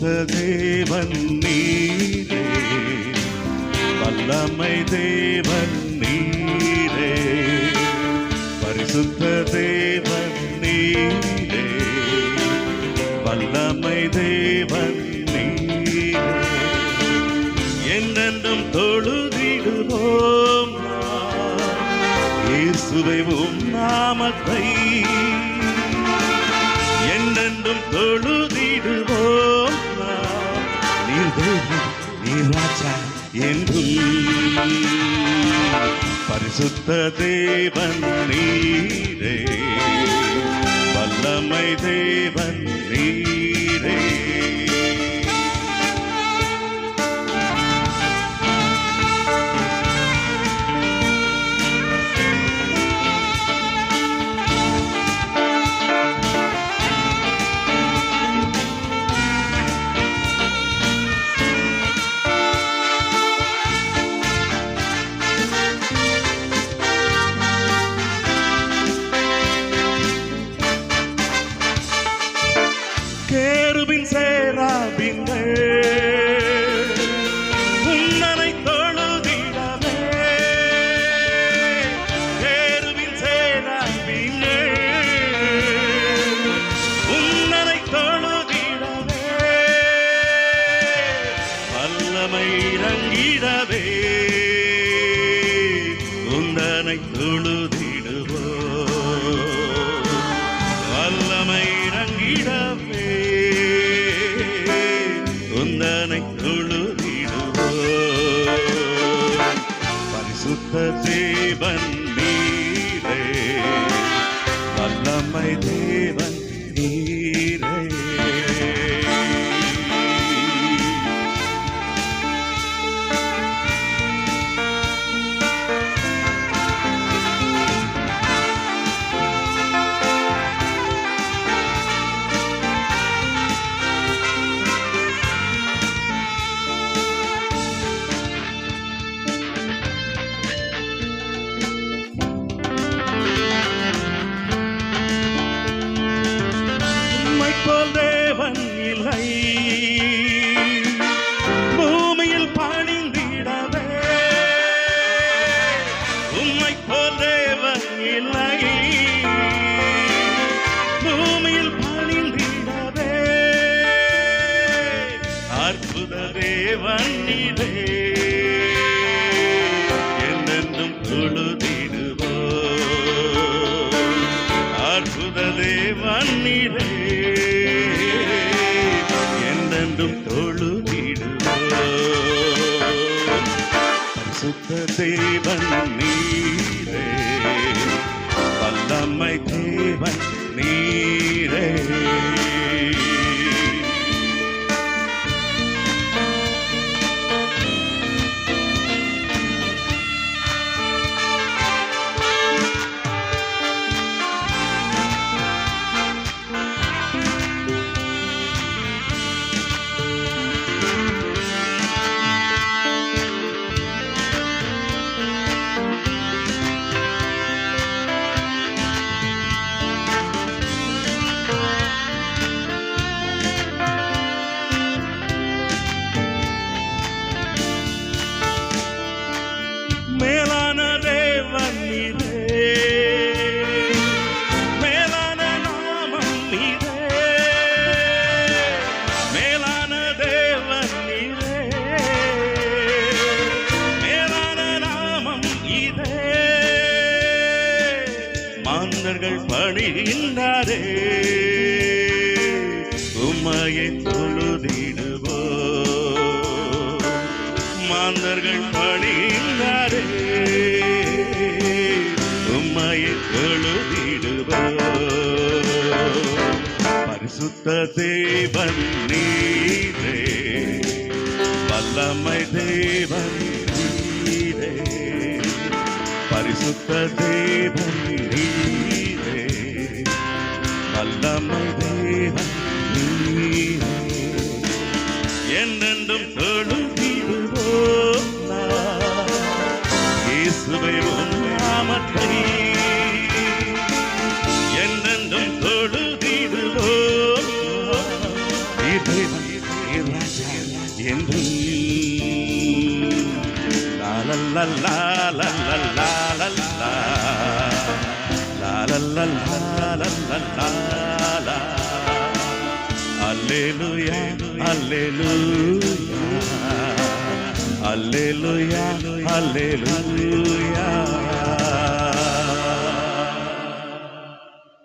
தேவன் நீரே. வல்லமை தேவன் நீரே. பரிசுத்த தேவன் நீரே. வல்லமை தேவன் நீரே. என்னென்றும் தொழுதிடுவோம் இயேசுவை உம் நாமத்தை என்னென்றும் தொழுதிடுவோம் நீர் தேவன், ராஜா என்றும் பரிசுத்த தேவன் நீரே. வல்லமை தேவன் நீரே. சேராபிங்கள் உன்னனை தொழுதிடவே கேருபின் சேராபிங்கள் உன்னனை தொழுதிடவே வல்லமை இறங்கிடவே. உந்தனை தொழுதிடுவோ. பரிசுத்த தேவன் நீரே வல்லமை தேவன் நீரே. தேவன் பூமியில் பணிந்திடவே. உம்மை போல் தேவன் இல்லை. பூமியில் பணிந்திடவே. அற்புத தேவன் இதே என்னென்னும் தொழுதிடுவோ சுத்த தேவன் நீரே. வல்லமை தேவன் நீரே. மாந்தர்கள் பணிகின்றாரே. உம்மையை தொழுதிடுவோ. மாந்தர்கள் பணிகின்றாரே. உம்மையை தொழுதிடுவோ. பரிசுத்த தேவன் நீரே. வல்லமை தேவன் பரிசுத்த தேவன் நீரே வல்லமை தேவன் நீரே. என்னென்றும் தொழுதிடுவோம் இயேசுவை நாமத்தை la la la la la la la La la la la la la la Alleluia, Alleluia Alleluia, Alleluia